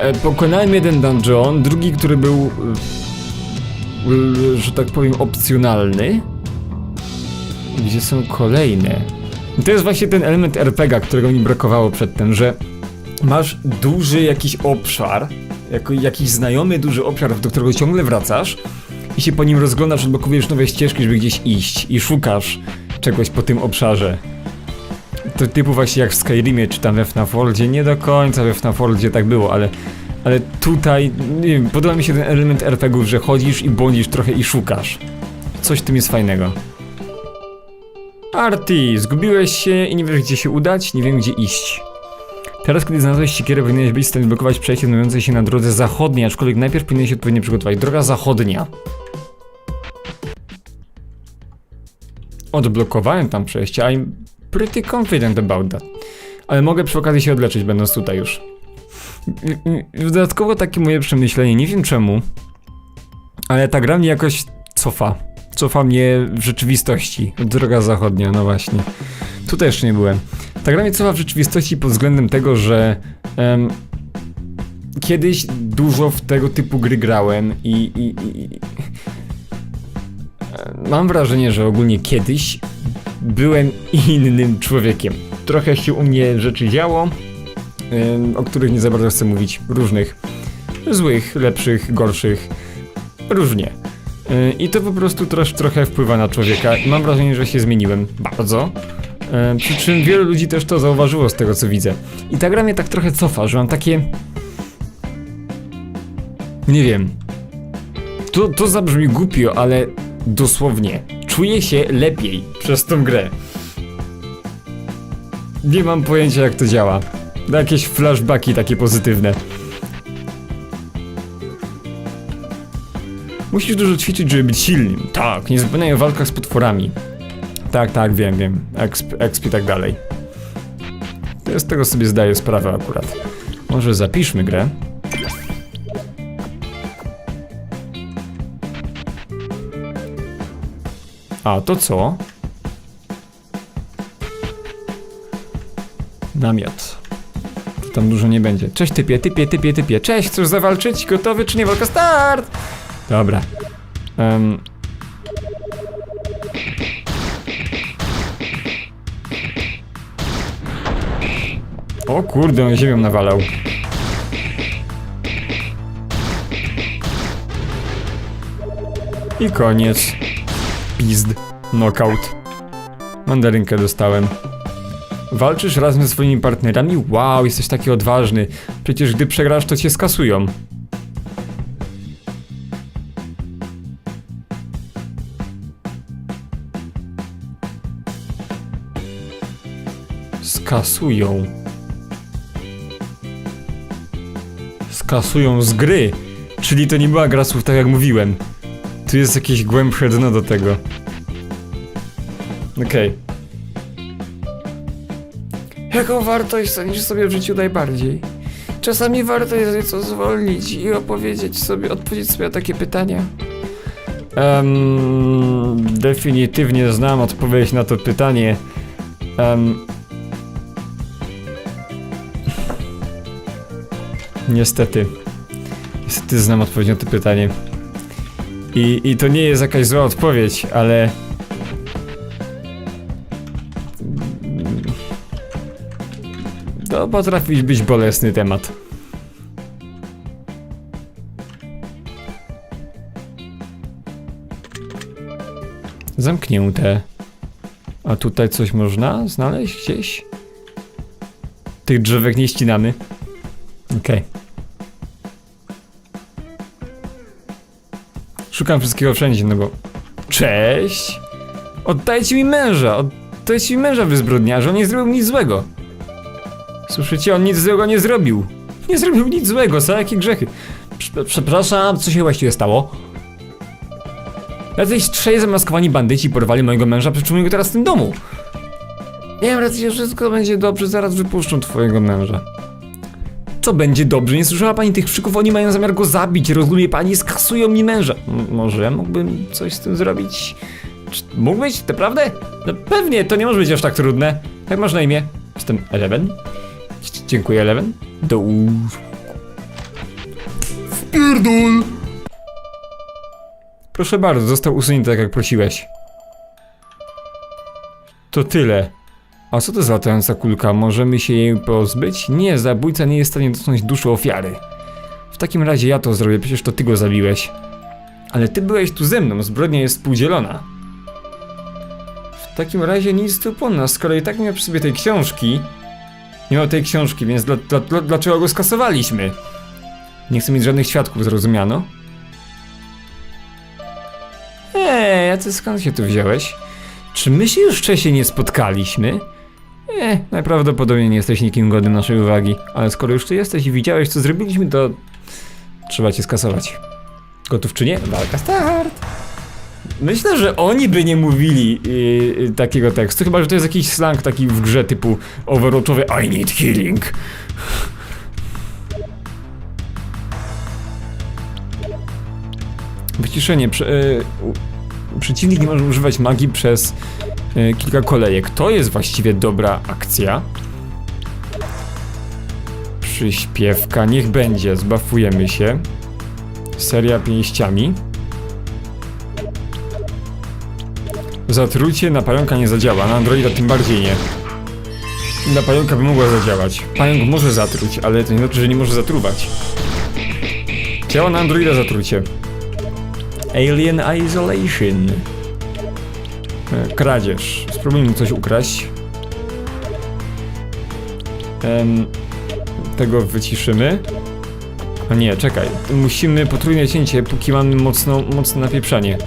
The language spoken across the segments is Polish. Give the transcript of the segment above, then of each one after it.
E, Pokonałem jeden dungeon, drugi, który był, e, że tak powiem, opcjonalny. Gdzie są kolejne? I to jest właśnie ten element RPGa, którego mi brakowało przedtem, że masz duży jakiś obszar, jako, jakiś znajomy duży obszar, do którego ciągle wracasz i się po nim rozglądasz, odblokowujesz nowe ścieżki, żeby gdzieś iść i szukasz czegoś po tym obszarze. To typu właśnie jak w Skyrimie czy tam we FNAF Worldzie, nie do końca we FNAF Worldzie tak było, ale, ale tutaj, nie wiem, podoba mi się ten element RPGów, że chodzisz i błądzisz trochę i szukasz. Coś w tym jest fajnego. Arti, zgubiłeś się i nie wiesz gdzie się udać, nie wiem gdzie iść. Teraz, kiedy znalazłeś siekierę, powinieneś być w stanie blokować przejście znajdujące się na drodze zachodniej, aczkolwiek najpierw powinieneś się odpowiednio przygotować. Droga zachodnia. Odblokowałem tam przejście, I'm pretty confident about that. Ale mogę przy okazji się odleczyć, będąc tutaj już. Dodatkowo takie moje przemyślenie, nie wiem czemu, ale ta gra mnie jakoś cofa. Cofa mnie w rzeczywistości. Droga zachodnia, no właśnie. Tutaj jeszcze nie byłem. Ta gra mnie cofa w rzeczywistości pod względem tego, że kiedyś dużo w tego typu gry grałem i, i, i i- e, mam wrażenie, że ogólnie kiedyś byłem innym człowiekiem. Trochę się u mnie rzeczy działo, o których nie za bardzo chcę mówić. Różnych. Złych, lepszych, gorszych. Różnie. Y, I to po prostu trosz, trochę wpływa na człowieka mam wrażenie, że się zmieniłem bardzo. E, Przy czym wielu ludzi też to zauważyło z tego co widzę. I ta gra mnie tak trochę cofa, że mam takie. Nie wiem. To, to zabrzmi głupio, ale dosłownie. Czuję się lepiej przez tą grę. Nie mam pojęcia jak to działa. Jakieś flashbacki takie pozytywne. Musisz dużo ćwiczyć, żeby być silnym. Tak, nie zapominaj o walkach z potworami. Tak, tak, wiem, wiem. Exp, exp i tak dalej. To z tego sobie zdaję sprawę akurat. Może zapiszmy grę. A, to co? Namiot. Tam dużo nie będzie. Cześć typie, typie, typie, typie. Cześć, chcesz zawalczyć? Gotowy czy nie? Walka start! Dobra. Em, O kurde, on ziemią nawalał. I koniec. Pizd. Knockout. Mandarynkę dostałem. Walczysz razem ze swoimi partnerami? Wow, jesteś taki odważny. Przecież gdy przegrasz, to cię skasują. Skasują. Skasują z gry. Czyli to nie była gra słów, tak jak mówiłem. Tu jest jakieś głębsze dno do tego. Okej. Jaką wartość sądzisz sobie w życiu najbardziej? Czasami warto jest nieco zwolnić i opowiedzieć sobie, odpowiedzieć sobie na takie pytania. Em, definitywnie znam odpowiedź na to pytanie. Em, Niestety. Niestety znam odpowiedź na to pytanie. I, I to nie jest jakaś zła odpowiedź, ale. To potrafi być bolesny temat. Zamknięte. A tutaj coś można znaleźć gdzieś? Tych drzewek nie ścinamy. Okej. Szukam wszystkiego wszędzie, no bo... Cześć! Oddajcie mi męża! Oddajcie mi męża, wy zbrodniarze! On nie zrobił nic złego! Słyszycie? On nic złego nie zrobił! Nie zrobił nic złego, za jakie grzechy? Prze- Przepraszam, co się właściwie stało? Jacyś trzej zamaskowani bandyci porwali mojego męża, przytrzymują go teraz w tym domu! Miałem rację, wszystko będzie dobrze, zaraz wypuszczą twojego męża. Co będzie dobrze? Nie słyszała pani tych krzyków? Oni mają zamiar go zabić, rozumie pani? Skasują mi męża. M- może ja mógłbym coś z tym zrobić? Czy mógłbyś? Naprawdę? No pewnie, to nie może być aż tak trudne. Jak masz na imię? Jestem Eleven. Dziękuję, Eleven. Do... Pierdol! Proszę bardzo, został usunięty tak jak prosiłeś. To tyle. A co to za latająca kulka? Możemy się jej pozbyć? Nie, zabójca nie jest w stanie dotknąć duszy ofiary. W takim razie ja to zrobię, przecież to ty go zabiłeś. Ale ty byłeś tu ze mną, zbrodnia jest współdzielona. W takim razie nic tu po nas, skoro i tak nie ma przy sobie tej książki. Nie ma tej książki, więc dla, dla, dla, dlaczego go skasowaliśmy? Nie chcę mieć żadnych świadków, zrozumiano? Eee, a ty skąd się tu wziąłeś? Czy my się już wcześniej nie spotkaliśmy? Nie, najprawdopodobniej nie jesteś nikim godnym naszej uwagi, ale skoro już tu jesteś i widziałeś co zrobiliśmy, to trzeba cię skasować. Gotów czy nie? Walka start! Myślę, że oni by nie mówili yy, takiego tekstu, chyba że to jest jakiś slang taki w grze typu overwatchowy I need healing. Wyciszenie. Prze, yy, przeciwnik nie może używać magii przez kilka kolejek. To jest właściwie dobra akcja. Przyśpiewka, niech będzie, zbafujemy się. Seria pięściami. Zatrucie na pająka nie zadziała, na androida tym bardziej nie. Na pająka by mogła zadziałać. Pająk może zatruć, ale to nie znaczy, że nie może zatruwać. Działa na androida zatrucie. Alien Isolation. E, Kradzież. Spróbujmy coś ukraść. Tego wyciszymy. A nie, czekaj. Musimy potrójne cięcie, póki mamy mocno, mocne napieprzanie.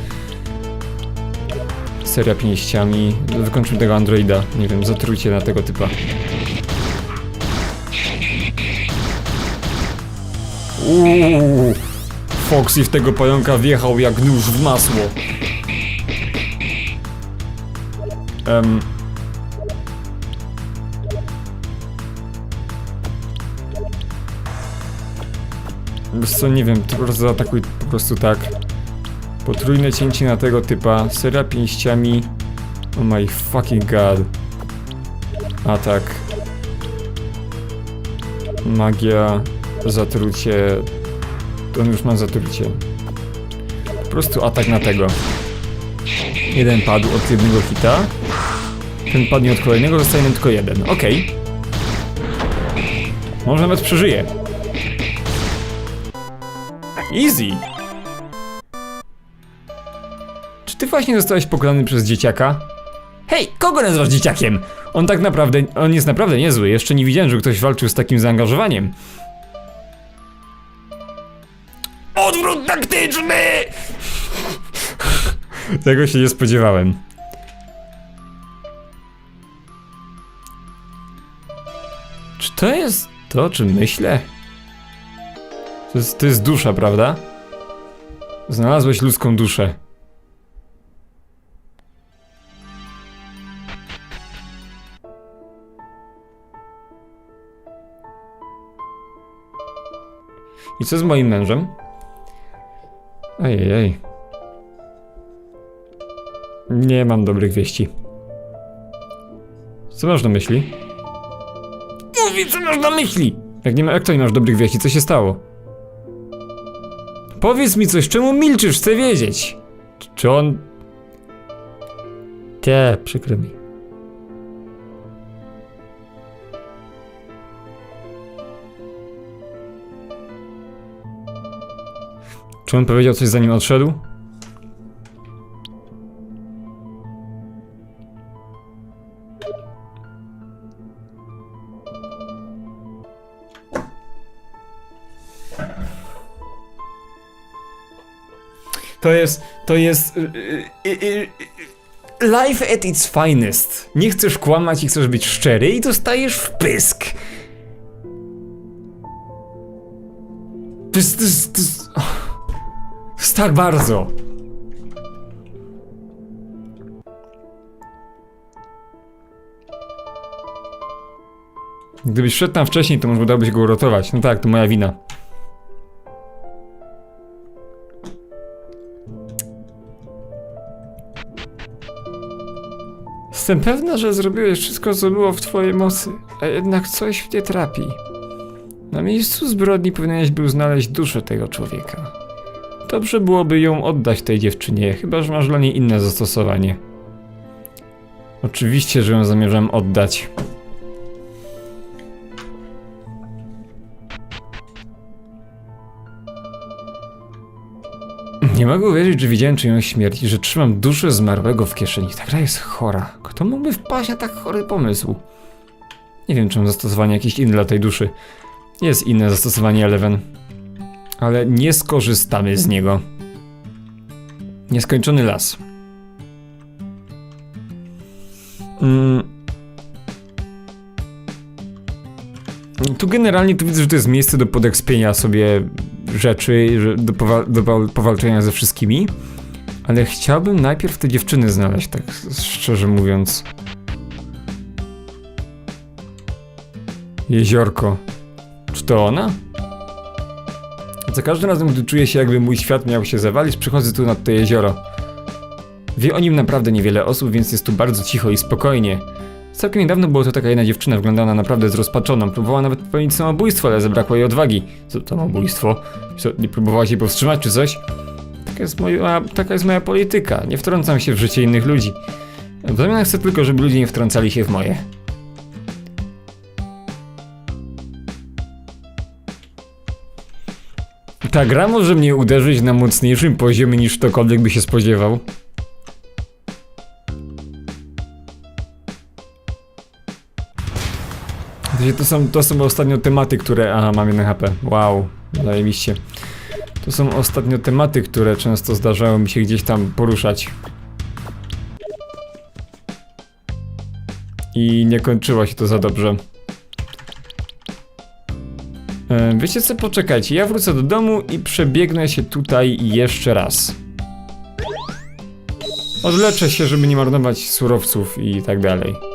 Seria pięściami. Wykończymy tego androida. Nie wiem, zatrójcie na tego typa. Uuu. Foxy w tego pająka wjechał jak nóż w masło. Wiesz co, nie wiem, po prostu zaatakuj po prostu tak. Potrójne cięcie na tego typa, seria pięściami. Oh my fucking god. Atak. Magia, zatrucie, on już ma zatrucie. Po prostu atak na tego. Jeden padł od jednego hita. Ten padnie od kolejnego, zostaje nam tylko jeden. Okej. Może nawet przeżyje. Easy. Czy ty właśnie zostałeś pokonany przez dzieciaka? Hej, kogo nazywasz dzieciakiem? On tak naprawdę, on jest naprawdę niezły. Jeszcze nie widziałem, żeby ktoś walczył z takim zaangażowaniem. Odwrót taktyczny! Tego się nie spodziewałem. To jest to, o czym myślę? To jest, to jest dusza, prawda? Znalazłeś ludzką duszę. I co z moim mężem? Ojej. Nie mam dobrych wieści. Co masz na myśli? Mówi, co masz na myśli? Jak, nie ma, jak to nie masz dobrych wieści? Co się stało? Powiedz mi coś, czemu milczysz? Chcę wiedzieć. Czy on... Te, przykro mi. Czy on powiedział coś zanim odszedł? To jest, to jest... y, y, y, Life at its finest. Nie chcesz kłamać i chcesz być szczery i dostajesz. To jest, to jest, to jest... Tak bardzo. Gdybyś wszedł tam wcześniej, to może udałoby się go uratować. No tak, to moja wina. Jestem pewna, że zrobiłeś wszystko, co było w twojej mocy, a jednak coś mnie trapi. Na miejscu zbrodni powinieneś był znaleźć duszę tego człowieka. Dobrze byłoby ją oddać tej dziewczynie, chyba że masz dla niej inne zastosowanie. Oczywiście, że ją zamierzam oddać. Nie mogę uwierzyć, że widziałem czyjąś śmierć i że trzymam duszę zmarłego w kieszeni. Ta gra jest chora. Kto mógłby wpaść na tak chory pomysł? Nie wiem, czy mam zastosowanie jakieś inne dla tej duszy. Jest inne zastosowanie Eleven. Ale nie skorzystamy z niego. Nieskończony las. Mm. Tu generalnie tu widzę, że to jest miejsce do podekspienia sobie rzeczy, do, powal do wal- powalczenia ze wszystkimi. Ale chciałbym najpierw te dziewczyny znaleźć, tak szczerze mówiąc. Jeziorko. Czy to ona? Za każdym razem, gdy czuję się, jakby mój świat miał się zawalić, przychodzę tu nad to jezioro. Wie o nim naprawdę niewiele osób, więc jest tu bardzo cicho i spokojnie. Całkiem niedawno była to taka jedna dziewczyna, wyglądana naprawdę zrozpaczoną. Próbowała nawet popełnić samobójstwo, ale zabrakło jej odwagi. Co samobójstwo? Co, nie próbowała się powstrzymać czy coś? Taka jest, moja, taka jest moja polityka. Nie wtrącam się w życie innych ludzi. W zamian chcę tylko, żeby ludzie nie wtrącali się w moje. Ta gra może mnie uderzyć na mocniejszym poziomie niż ktokolwiek by się spodziewał. To są, to są ostatnio tematy, które... Aha, mam 1 HP. Wow, zajebiście. To są ostatnio tematy, które często zdarzało mi się gdzieś tam poruszać. I nie kończyło się to za dobrze. E, Wiecie co, poczekajcie, ja wrócę do domu i przebiegnę się tutaj jeszcze raz. Odleczę się, żeby nie marnować surowców i tak dalej.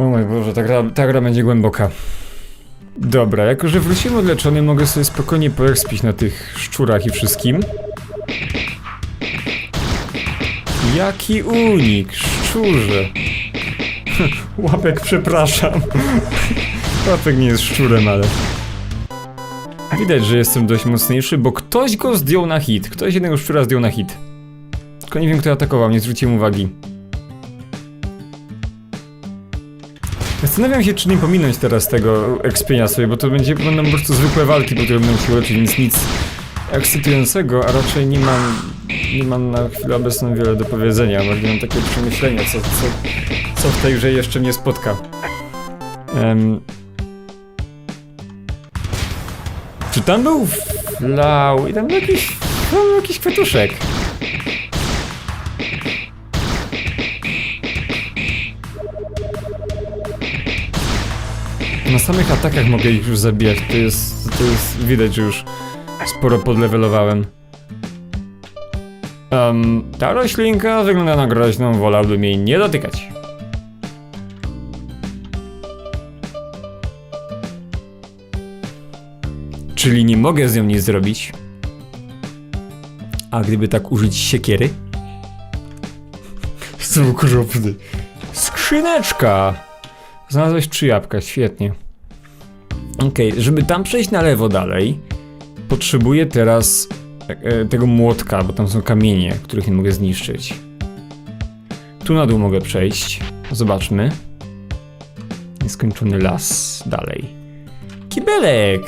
O mój Boże, ta gra, ta gra będzie głęboka. Dobra, jako że wróciłem odleczony, mogę sobie spokojnie poekspić na tych szczurach i wszystkim. Jaki unik, szczurze. Łapek, przepraszam. Łapek nie jest szczurem, ale... Widać, że jestem dość mocniejszy, bo ktoś go zdjął na hit. Ktoś jednego szczura zdjął na hit. Tylko nie wiem, kto atakował, nie zwróciłem uwagi. Zastanawiam się, czy nie pominąć teraz tego ekspienia sobie, bo to będzie, będą po prostu zwykłe walki, po które będą się leczyć, więc nic ekscytującego, a raczej nie mam, nie mam na chwilę obecną wiele do powiedzenia, bardziej mam takie przemyślenia, co, co, co w tej grze jeszcze mnie spotka. Em, czy tam był flau i tam był jakiś, tam był jakiś kwiatuszek? Samych atakach mogę ich już zabijać, to jest, to jest, widać, już sporo podlewelowałem. Um, ta roślinka wygląda na groźną, wolałbym jej nie dotykać. Czyli nie mogę z nią nic zrobić. A gdyby tak użyć siekiery? Jestem okropny. Skrzyneczka! Znalazłeś trzy jabłka, świetnie. Okej, żeby tam przejść na lewo dalej, potrzebuję teraz e, tego młotka, bo tam są kamienie, których nie mogę zniszczyć. Tu na dół mogę przejść. Zobaczmy. Nieskończony las dalej. Kibelek!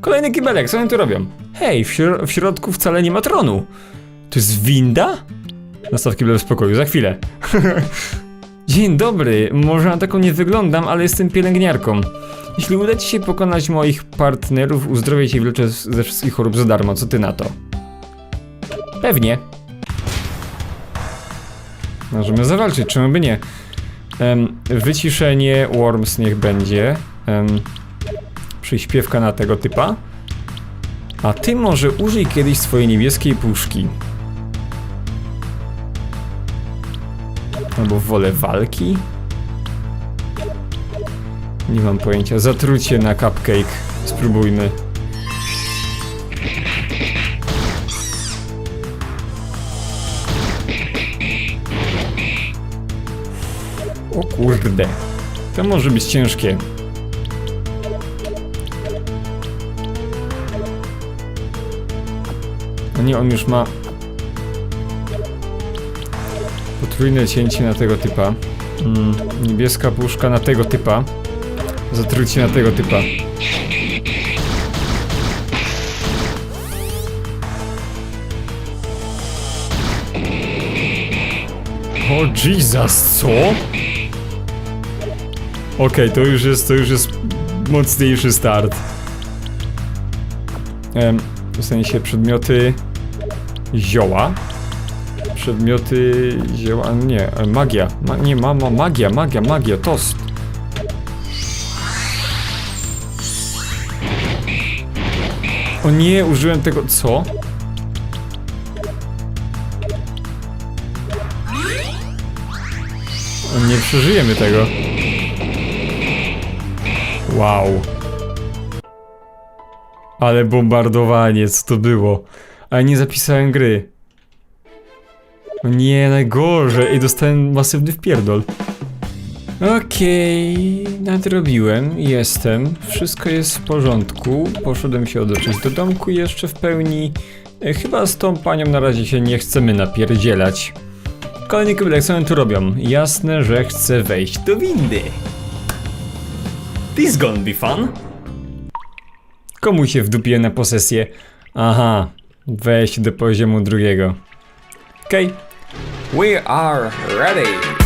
Kolejny kibelek, co oni tu robią? Hej, w, śro- w środku wcale nie ma tronu. To jest winda? Nastaw kibel w spokoju, za chwilę. Dzień dobry, może na taką nie wyglądam, ale jestem pielęgniarką. Jeśli uda ci się pokonać moich partnerów, uzdrowię cię z- ze wszystkich chorób za darmo, co ty na to? Pewnie. Możemy zawalczyć, czemu by nie? Em, wyciszenie Worms niech będzie. Em, przyśpiewka na tego typa. A ty może użyj kiedyś swojej niebieskiej puszki. Albo wolę walki? Nie mam pojęcia. Zatrucie na cupcake. Spróbujmy. O kurde. To może być ciężkie. No nie, on już ma potrójne cięcie na tego typa. Mm, niebieska puszka na tego typa. Zatrucie na tego typa. O Jesus, co? Okej, to już jest, to już jest mocniejszy start. Em, dostanie się przedmioty zioła. Przedmioty zioła, nie, magia. Ma, nie, mama, magia, magia, magia, tost. O nie, użyłem tego, co? Nie przeżyjemy tego. Wow. Ale bombardowanie, co to było? Ale nie zapisałem gry. O nie, najgorzej. I dostałem masywny wpierdol. Okej, nadrobiłem, jestem, wszystko jest w porządku. Poszedłem się odoczyć do domku jeszcze w pełni. E, Chyba z tą panią na razie się nie chcemy napierdzielać. Kolejny kibelek, co oni tu robią? Jasne, że chcę wejść do windy. This gonna be fun. Komu się wdupię na posesję? Aha, wejść do poziomu drugiego. Okej. We are ready.